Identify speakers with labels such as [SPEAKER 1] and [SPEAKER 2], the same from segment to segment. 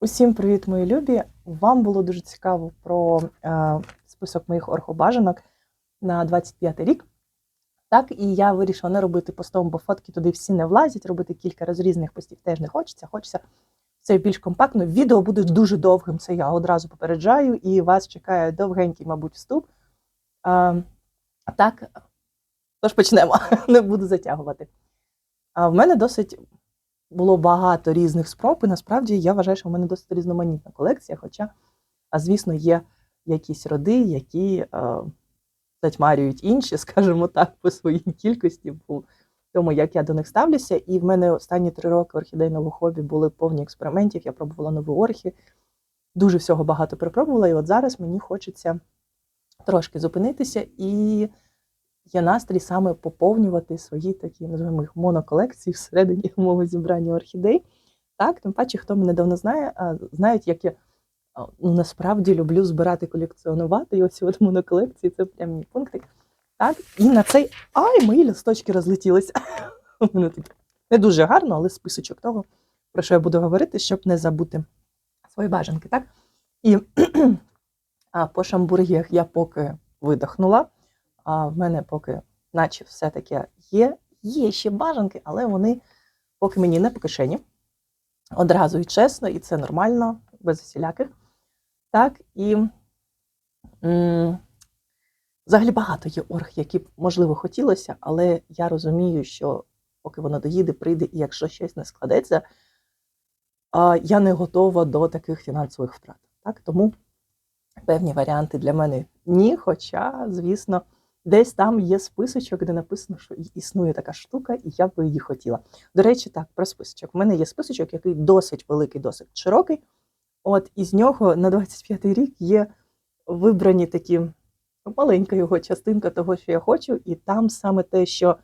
[SPEAKER 1] Усім привіт, мої любі! Вам було дуже цікаво про е, список моїх орхобажанок на 25 рік. Так, і я вирішила не робити постом, бо фотки туди всі не влазять. Робити кілька розрізних постів теж не хочеться. Хочеться це більш компактно. Відео буде дуже довгим, це я одразу попереджаю, і вас чекає довгенький, мабуть, вступ. Е, так, тож почнемо, не буду затягувати. А в мене досить було багато різних спроб, і насправді я вважаю, що в мене досить різноманітна колекція. Хоча, звісно, є якісь роди, які е, затьмарюють інші, скажімо так, по своїй кількості, по тому, як я до них ставлюся. І в мене останні три роки орхідейного хобі були повні експериментів. Я пробувала нові орхи, дуже всього багато перепробувала. І от зараз мені хочеться трошки зупинитися і є настрій саме поповнювати свої такі, називаємо їх моноколекції всередині мого зібрання орхідей. Так, тим паче, хто мене давно знає, знають, як я ну, насправді люблю збирати, колекціонувати. І оці от моноколекції це прям мій пунктик. Так, і на цей. Ай, мої листочки розлетілися. У мене не дуже гарно, але списочок того, про що я буду говорити, щоб не забути свої бажанки. Так? І а, по шамбургіях я поки видихнула. А в мене поки, наче все таке є. Є ще бажанки, але вони поки мені не по кишені. Одразу і чесно, і це нормально, без усіляких. Так, і м, взагалі багато є орг, які б, можливо, хотілося, але я розумію, що поки воно доїде, прийде, і якщо щось не складеться, я не готова до таких фінансових втрат. Так? Тому певні варіанти для мене ні. Хоча, звісно, десь там є списочок, де написано, що існує така штука, і я би її хотіла. До речі, так, про списочок. У мене є списочок, який досить великий, досить широкий. От із нього на 25-й рік є вибрані такі ну, маленька його частинка того, що я хочу, і там саме те, що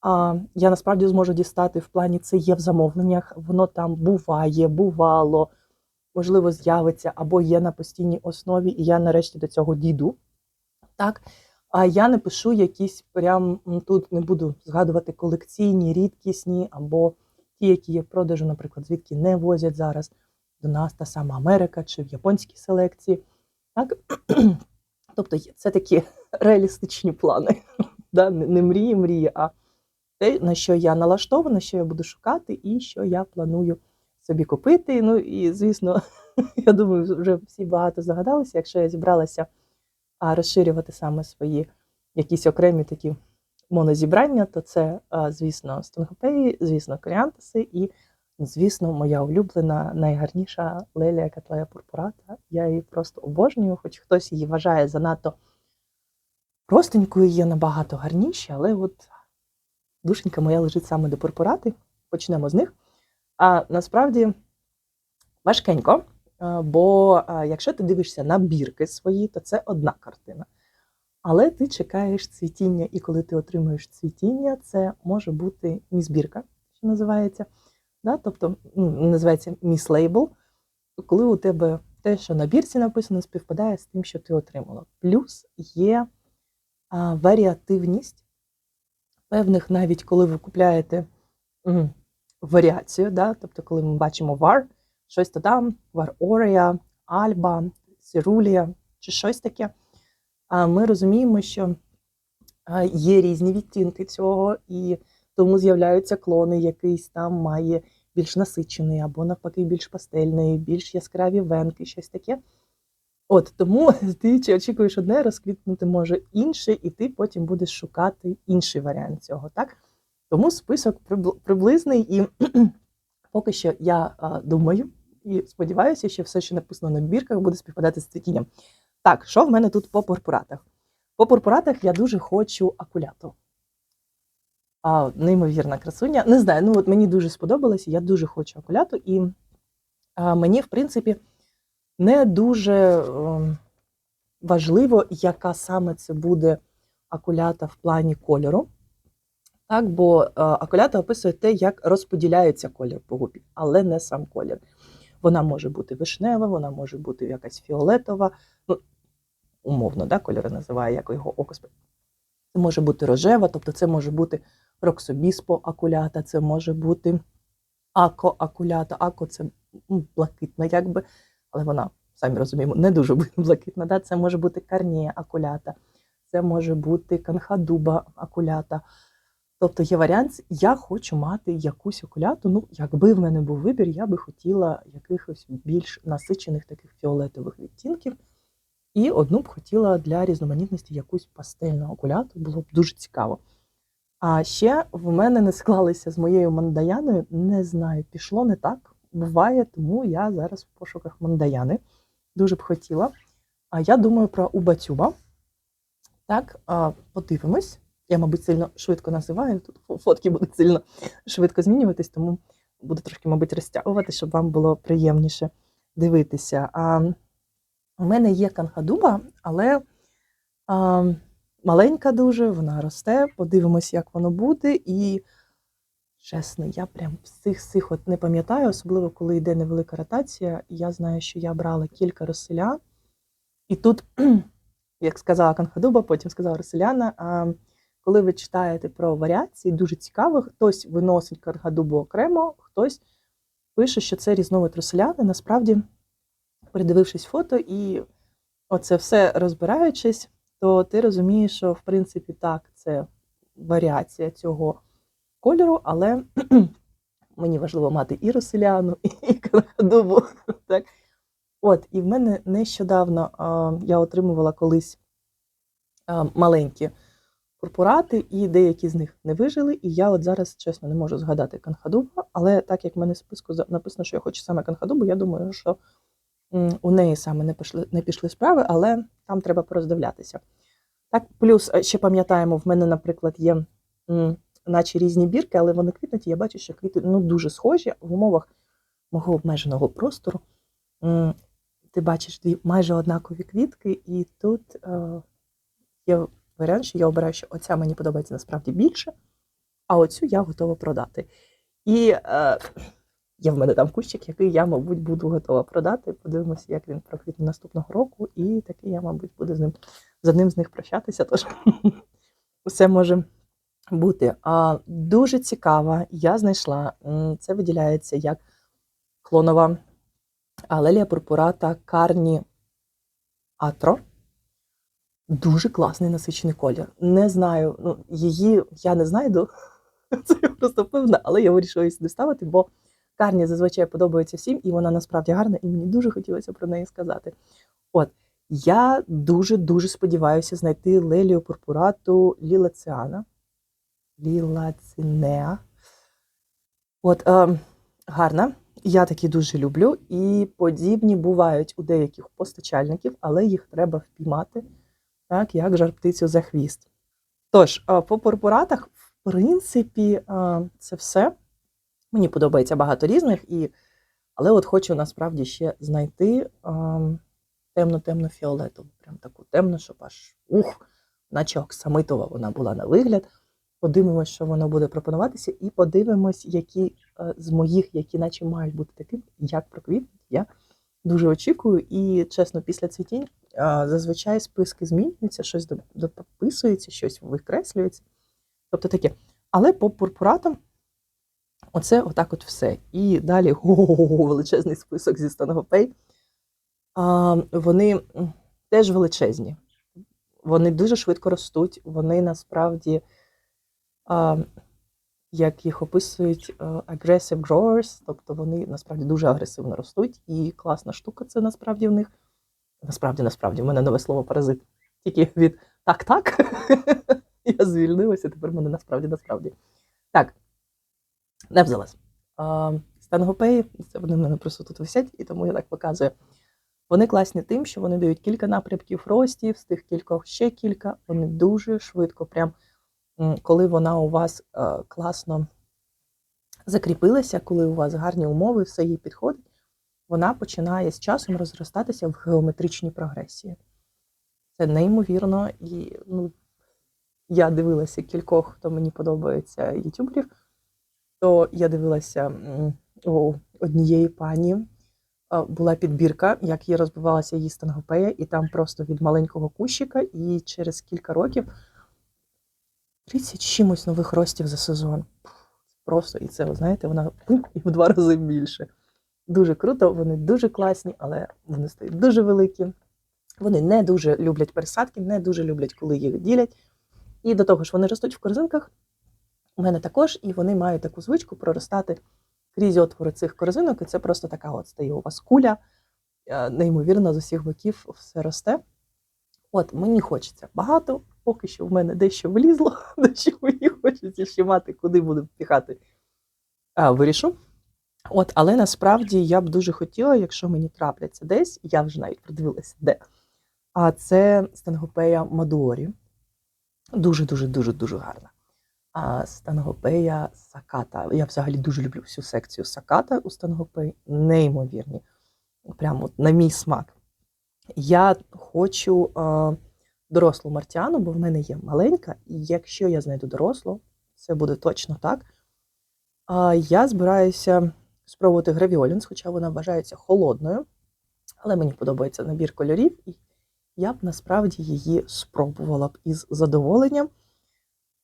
[SPEAKER 1] а, я насправді зможу дістати в плані це є в замовленнях, воно там буває, бувало, можливо, з'явиться або є на постійній основі, і я нарешті до цього дійду. Так, а я не пишу якісь прям тут не буду згадувати колекційні, рідкісні, або ті, які є в продажу, наприклад, звідки не возять зараз до нас та сама Америка чи в японській селекції. Так? Тобто це такі реалістичні плани. Да? Не мрії, мрії, а те, на що я налаштована, що я буду шукати, і що я планую собі купити. Ну і звісно, я думаю, вже всі багато загадалися, якщо я зібралася а, розширювати саме свої якісь окремі такі монозібрання, то це, звісно, стонгопеї, звісно, коріантуси і, звісно, моя улюблена, найгарніша лелія Катлея Пурпурата. Я її просто обожнюю, хоч хтось її вважає занадто простенькою, є набагато гарніші, але от душенька моя лежить саме до пурпурати. Почнемо з них. А насправді важкенько, бо якщо ти дивишся на бірки свої, то це одна картина. Але ти чекаєш цвітіння, і коли ти отримуєш цвітіння, це може бути мізбірка, що називається. Да? Тобто ну, називається міслейбл, коли у тебе те, що на бірці написано, співпадає з тим, що ти отримала. Плюс є а, варіативність певних, навіть коли ви купляєте варіацію, да? тобто, коли ми бачимо вар, щось то там, вар Орія, Альба, Сірулія чи щось таке. А ми розуміємо, що є різні відтінки цього, і тому з'являються клони, якийсь там має більш насичений, або навпаки, більш пастельний, більш яскраві венки, щось таке. От тому ти чи очікуєш одне, розквітнути може інше, і ти потім будеш шукати інший варіант цього. Так? Тому список прибл- приблизний, і поки що я думаю і сподіваюся, що все, що написано на бірках, буде співпадати з цвітінням. Так, що в мене тут по пурпуратах? По пурпуратах я дуже хочу акуляту. А, неймовірна красуня. Не знаю, ну от мені дуже сподобалося, я дуже хочу акуляту, і а, мені, в принципі, не дуже ем, важливо, яка саме це буде акулята в плані кольору. Так, бо е, акулята описує те, як розподіляється колір по губі, але не сам колір. Вона може бути вишнева, вона може бути якась фіолетова, ну, умовно, да, кольори називає, як його око Це може бути рожева, тобто це може бути роксобіспо акулята, це може бути ако акулята. Ако це м, блакитна, якби, але вона, самі розуміємо, не дуже блакитна. Да? Це може бути карніє акулята, це може бути канхадуба акулята. Тобто є варіант, я хочу мати якусь окуляту. Ну, якби в мене був вибір, я би хотіла якихось більш насичених таких фіолетових відтінків. І одну б хотіла для різноманітності якусь пастельну окуляту, було б дуже цікаво. А ще в мене не склалися з моєю мандаяною, не знаю, пішло не так. Буває, тому я зараз в пошуках мандаяни. Дуже б хотіла. А я думаю про Убатюба. Так, подивимось. Я, мабуть, сильно швидко називаю. Тут фотки будуть сильно швидко змінюватись, тому буду трошки, мабуть, розтягувати, щоб вам було приємніше дивитися. А, у мене є канхадуба, але а, маленька дуже, вона росте. Подивимось, як воно буде. І чесно, я прям всіх цих от не пам'ятаю, особливо коли йде невелика ротація. Я знаю, що я брала кілька розселян, і тут, як сказала канхадуба, потім сказала розселяна. Коли ви читаєте про варіації, дуже цікаво, хтось виносить канхадубу окремо, хтось пише, що це різновид роселяни. Насправді, передивившись фото і оце все розбираючись, то ти розумієш, що в принципі так, це варіація цього кольору, але мені важливо мати і роселяну, і канахадубу. Так? От, і в мене нещодавно а, я отримувала колись а, маленькі корпорати, і деякі з них не вижили. І я от зараз, чесно, не можу згадати канхадуба, але так як в мене в списку написано, що я хочу саме канхадубу, я думаю, що у неї саме не пішли, не пішли справи, але там треба пороздивлятися. Так, плюс е, ще пам'ятаємо, в мене, наприклад, є наче різні бірки, але вони квітнуть, і я бачу, що квіти ну, дуже схожі в умовах мого обмеженого простору. Ти бачиш дві майже однакові квітки, і тут е, є варіант, що я обираю, що оця мені подобається насправді більше, а оцю я готова продати. І е, є в мене там кущик, який я, мабуть, буду готова продати. Подивимося, як він проквітне наступного року, і такий я, мабуть, буду з ним з одним з них прощатися. Тож все може бути. А, дуже цікава, я знайшла. Це виділяється як клонова алелія пурпурата карні атро. Дуже класний насичений колір. Не знаю, ну, її я не знайду, це я просто певна, але я вирішила її сюди ставити, бо карні зазвичай подобається всім, і вона насправді гарна, і мені дуже хотілося про неї сказати. От, я дуже-дуже сподіваюся знайти лелію пурпурату лілаціана. Лілацинеа. От, е, гарна. Я такі дуже люблю. І подібні бувають у деяких постачальників, але їх треба впіймати, так, як жар птицю за хвіст. Тож, е, по пурпуратах, в принципі, е, це все. Мені подобається багато різних, і... але от хочу насправді ще знайти е, темно-темно фіолетову. Прям таку темну, щоб аж ух, наче оксамитова вона була на вигляд. Подивимось, що воно буде пропонуватися, і подивимось, які з моїх, які наче мають бути таким, як проквітнуть. Я дуже очікую. І чесно, після цвітінь зазвичай списки змінюються, щось дописується, щось викреслюється. Тобто таке. Але по пурпуратам оце отак от все. І далі величезний список зі стангопей. Вони теж величезні. Вони дуже швидко ростуть. Вони насправді, а, як їх описують, а, aggressive growers, тобто вони насправді дуже агресивно ростуть. І класна штука це насправді в них. Насправді, насправді, в мене нове слово паразит. Тільки від так-так. Я звільнилася, тепер мене насправді насправді. Так, не взялась. Стангопеї, це вони в мене просто тут висять, і тому я так показую. Вони класні тим, що вони дають кілька напрямків ростів, з тих кількох ще кілька. Вони дуже швидко, прям коли вона у вас е, класно закріпилася, коли у вас гарні умови, все їй підходить, вона починає з часом розростатися в геометричній прогресії. Це неймовірно, і ну, я дивилася кількох, хто мені подобається ютуберів, то я дивилася у однієї пані була підбірка, як їй розвивалася її стангопея, і там просто від маленького кущика, і через кілька років 30 чимось нових ростів за сезон. Просто і це, ви знаєте, вона і в два рази більше. Дуже круто, вони дуже класні, але вони стають дуже великі. Вони не дуже люблять пересадки, не дуже люблять, коли їх ділять. І до того ж, вони ростуть в корзинках. У мене також, і вони мають таку звичку проростати крізь отвори цих корзинок, і це просто така от стає у вас куля. Е, Неймовірно, з усіх боків все росте. От мені хочеться багато, поки що в мене дещо влізло, дещо мені хочеться ще мати, куди буду впіхати. А, вирішу. От, але насправді я б дуже хотіла, якщо мені трапляться десь, я вже навіть придивилася, де. А це стенгопея Мадуорі. Дуже, дуже, дуже, гарна. А стенгопея Саката. Я взагалі дуже люблю всю секцію Саката у стенгопеї. Неймовірні. Прямо на мій смак. Я хочу е, дорослу мартіану, бо в мене є маленька, і якщо я знайду дорослу, це буде точно так. А я збираюся спробувати гравіолінс, хоча вона вважається холодною, але мені подобається набір кольорів, і я б насправді її спробувала б із задоволенням.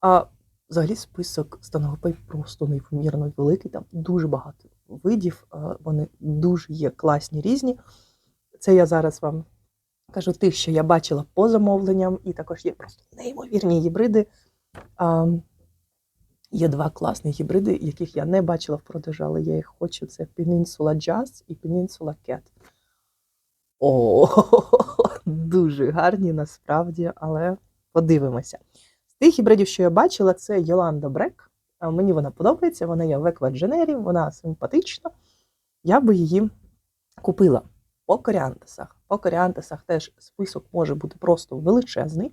[SPEAKER 1] А взагалі список станогопей просто неймовірно великий, там дуже багато видів, вони дуже є класні різні. Це я зараз вам кажу тих, що я бачила по замовленням, і також є просто неймовірні гібриди. Є два класні гібриди, яких я не бачила в продажу, але я їх хочу. Це Peninsula Jazz і Peninsula Cat. О, дуже гарні насправді, але подивимося. З тих гібридів, що я бачила, це Йоланда Брек. Мені вона подобається, вона є в еквадженері, вона симпатична. Я би її купила по коріантесах. По коріантесах теж список може бути просто величезний.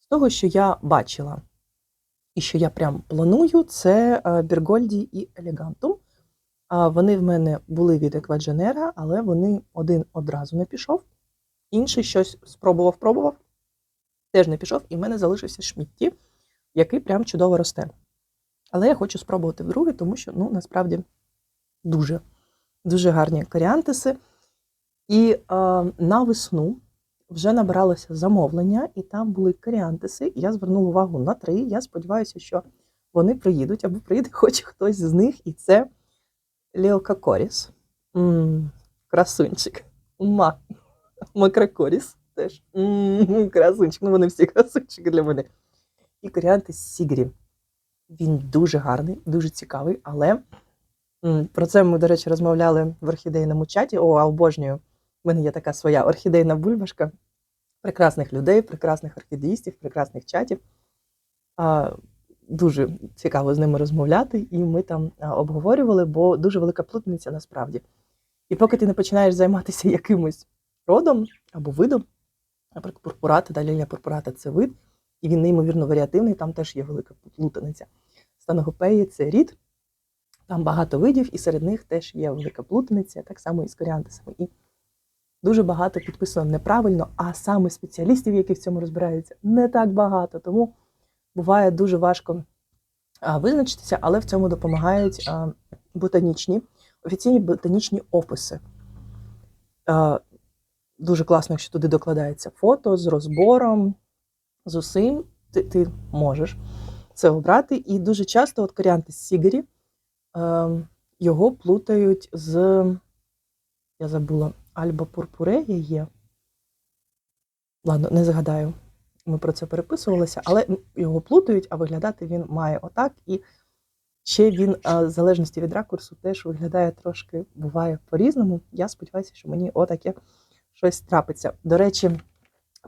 [SPEAKER 1] З того, що я бачила, і що я прям планую, це е, Біргольді і Елегантум. Вони в мене були від еквадженера, але вони один одразу не пішов, інший щось спробував, пробував, теж не пішов, і в мене залишився шмітті, який прям чудово росте. Але я хочу спробувати вдруге, тому що ну, насправді дуже, дуже гарні коріантиси. І е, на весну вже набиралося замовлення, і там були коріантиси. Я звернула увагу на три. Я сподіваюся, що вони приїдуть або приїде хоч хтось з них, і це Леокакоріс. М, Красунчик. Ма. Макракоріс теж. М, Красунчик. Ну, вони всі красунчики для мене. І коріантис Сігрі. Він дуже гарний, дуже цікавий, але м, про це ми, до речі, розмовляли в орхідейному чаті. О, обожнюю. У мене є така своя орхідейна бульбашка. Прекрасних людей, прекрасних орхідеїстів, прекрасних чатів. Дуже цікаво з ними розмовляти, і ми там обговорювали, бо дуже велика плутниця насправді. І поки ти не починаєш займатися якимось родом або видом, наприклад, пурпурата, далі пурпурата це вид, і він неймовірно варіативний, там теж є велика плутаниця. Станогопеї це рід, там багато видів, і серед них теж є велика плутаниця, так само і з коріантисами. І дуже багато підписано неправильно, а саме спеціалістів, які в цьому розбираються, не так багато. Тому буває дуже важко визначитися, але в цьому допомагають ботанічні, офіційні ботанічні описи. Дуже класно, якщо туди докладається фото з розбором, з усім, ти, ти можеш це обрати. І дуже часто от коріанти з Сігері е, його плутають з, я забула, Альба Пурпурея є. Ладно, не згадаю. Ми про це переписувалися, але його плутають, а виглядати він має отак. І ще він, в залежності від ракурсу, теж виглядає трошки, буває по-різному. Я сподіваюся, що мені отаке щось трапиться. До речі,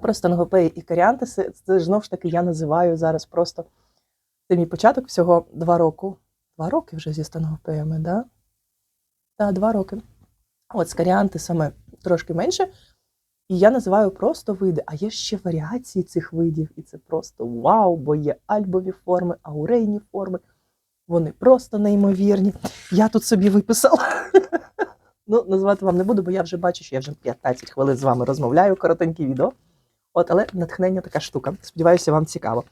[SPEAKER 1] про стангопеї і каріантиси, це знову ж таки я називаю зараз просто це мій початок всього два роки. Два роки вже зі стангопеями, да? Так, два роки. От з каріантисами трошки менше. І я називаю просто види, а є ще варіації цих видів, і це просто вау, бо є альбові форми, аурейні форми. Вони просто неймовірні. Я тут собі виписала. Ну, назвати вам не буду, бо я вже бачу, що я вже 15 хвилин з вами розмовляю, коротеньке відео. От, але натхнення така штука. Сподіваюся, вам цікаво.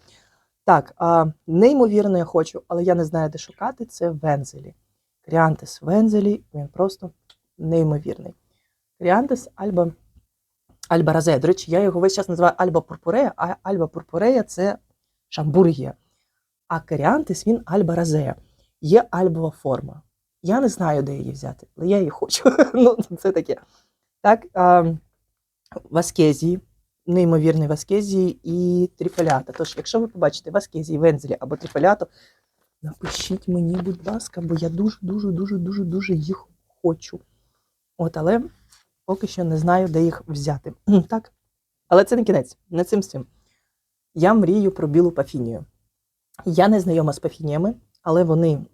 [SPEAKER 1] Так, а, неймовірно, я хочу, але я не знаю, де шукати. Це вензелі. Кріантис вензелі, він просто неймовірний. Кріантис альба Альба Разе. До речі, я його весь час називаю Альба Пурпурея, а Альба Пурпурея це шамбургія. А Керіантис він Альба Разея. Є альбова форма. Я не знаю, де її взяти, але я її хочу. ну, це таке. Так, а, васкезії, неймовірний васкезії і тріфолята. Тож, якщо ви побачите васкезії, вензелі або тріфоляту, напишіть мені, будь ласка, бо я дуже, дуже, дуже, дуже, дуже їх хочу. От, але поки що не знаю, де їх взяти. так. Але це не кінець, не цим з цим. Я мрію про білу пафінію. Я не знайома з пафініями, але вони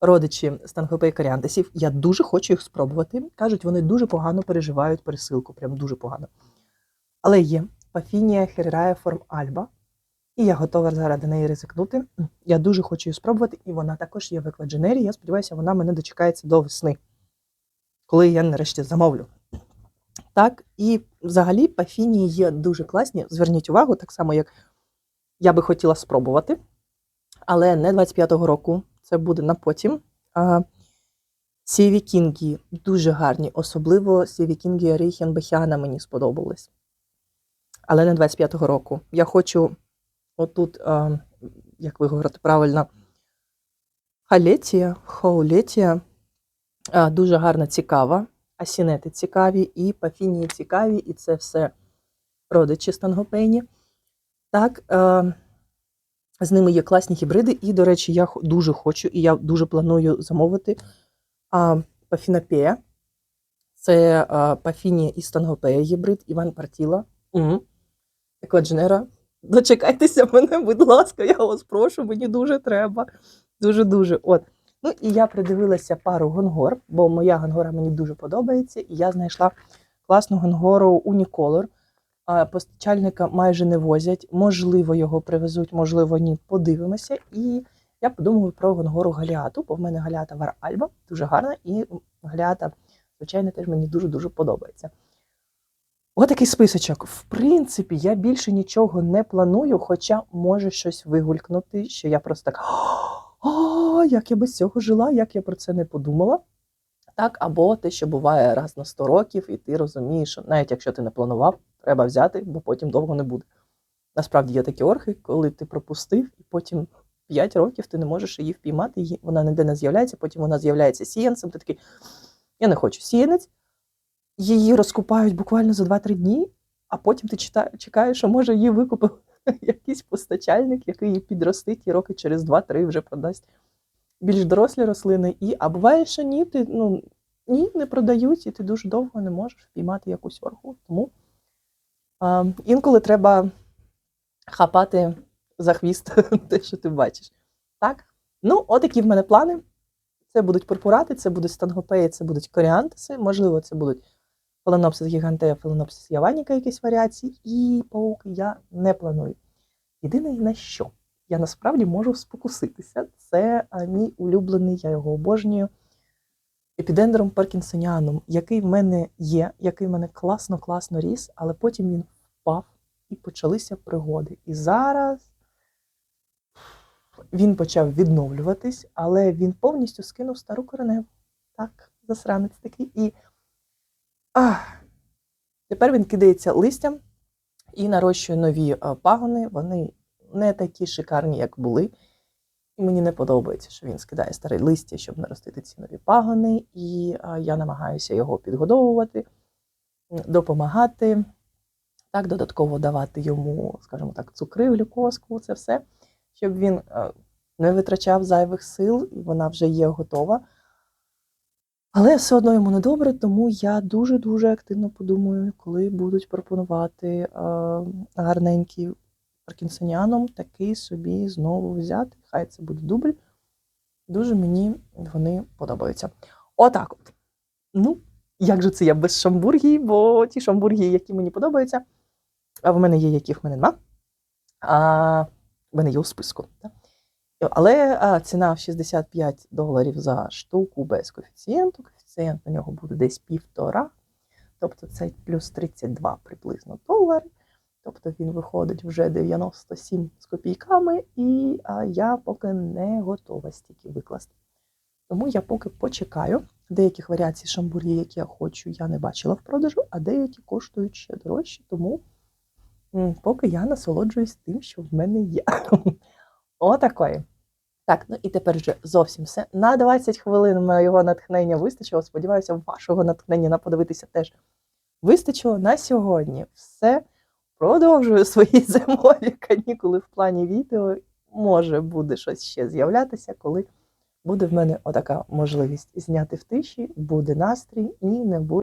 [SPEAKER 1] родичі стангопей коріандесів. Я дуже хочу їх спробувати. Кажуть, вони дуже погано переживають пересилку, прям дуже погано. Але є пафінія херерая форм альба, і я готова заради неї ризикнути. Я дуже хочу її спробувати, і вона також є в екладженері. Я сподіваюся, вона мене дочекається до весни, коли я нарешті замовлю. Так, і взагалі пафінії є дуже класні. Зверніть увагу, так само, як я би хотіла спробувати, але не 25-го року, це буде на потім. А, Сіві Кінгі дуже гарні, особливо Сіві Кінгі Рейхен Бехіана мені сподобались. Але не 25-го року. Я хочу отут, а, як ви говорите правильно, халетія, хоулетія, а, дуже гарна, цікава. Асінети цікаві, і пафінії цікаві, і це все родичі стангопейні. Так, е, з ними є класні гібриди, і, до речі, я дуже хочу, і я дуже планую замовити а, пафінопея. Це а, пафінія і стангопея гібрид Іван Партіла. Угу. Екладженера. Дочекайтеся мене, будь ласка, я вас прошу, мені дуже треба. Дуже-дуже. От. Ну і я придивилася пару гонгор, бо моя гонгора мені дуже подобається, і я знайшла класну гонгору Unicolor. Постачальника майже не возять. Можливо, його привезуть, можливо, ні. Подивимося. І я подумала про гонгору Галіату, бо в мене Галіата Вар Альба дуже гарна, і Галіата, звичайно, теж мені дуже-дуже подобається. Отакий списочок. В принципі, я більше нічого не планую, хоча може щось вигулькнути, що я просто так. Як я без цього жила, як я про це не подумала. Так, або те, що буває раз на 100 років, і ти розумієш, що навіть якщо ти не планував, треба взяти, бо потім довго не буде. Насправді є такі орхи, коли ти пропустив, і потім 5 років ти не можеш її впіймати, її- вона ніде не з'являється, потім вона з'являється сіянцем. Ти такий, я не хочу сіянець. Її розкупають буквально за 2-3 дні, а потім ти чекаєш, що може її викупив якийсь постачальник, який її підростить і роки через 2-3 вже продасть більш дорослі рослини. І, а буває, що ні, ти, ну, ні, не продають, і ти дуже довго не можеш впіймати якусь орху. Тому а, інколи треба хапати за хвіст те, що ти бачиш. Так? Ну, отакі в мене плани. Це будуть пурпурати, це будуть стангопеї, це будуть коріантиси, можливо, це будуть фаленопсис гігантея, фаленопсис яваніка, якісь варіації, і пауки я не планую. Єдине на що я насправді можу спокуситися, це мій улюблений, я його обожнюю, епідендром паркінсоніаном, який в мене є, який в мене класно-класно ріс, але потім він впав і почалися пригоди. І зараз він почав відновлюватись, але він повністю скинув стару кореневу. Так, засранець такий. І ах, тепер він кидається листям і нарощує нові пагони. Вони не такі шикарні, як були. І мені не подобається, що він скидає старе листя, щоб наростити ці нові пагони. І я намагаюся його підгодовувати, допомагати, так, додатково давати йому, скажімо так, цукри, глюкозку, це все, щоб він не витрачав зайвих сил, і вона вже є готова. Але все одно йому не добре, тому я дуже-дуже активно подумаю, коли будуть пропонувати гарненький паркінсоніаном такий собі знову взяти. Хай це буде дубль. Дуже мені вони подобаються. Отак от. Ну, як же це я без шамбургії, бо ті шамбургії, які мені подобаються, а в мене є, яких в мене нема. А в мене є у списку. Так? Але а, ціна в 65 доларів за штуку без коефіцієнту. Коефіцієнт на нього буде десь півтора. Тобто це плюс 32 приблизно долари. Тобто він виходить вже 97 з копійками, і я поки не готова стільки викласти. Тому я поки почекаю. Деяких варіацій шамбурі, які я хочу, я не бачила в продажу, а деякі коштують ще дорожче, тому поки я насолоджуюсь тим, що в мене є. Отакої. Так, ну і тепер вже зовсім все. На 20 хвилин моєго натхнення вистачило. Сподіваюся, вашого натхнення на подивитися теж вистачило на сьогодні. Все. Продовжую свої зимові канікули в плані відео. Може, буде щось ще з'являтися, коли буде в мене отака можливість зняти в тиші, буде настрій і не буде.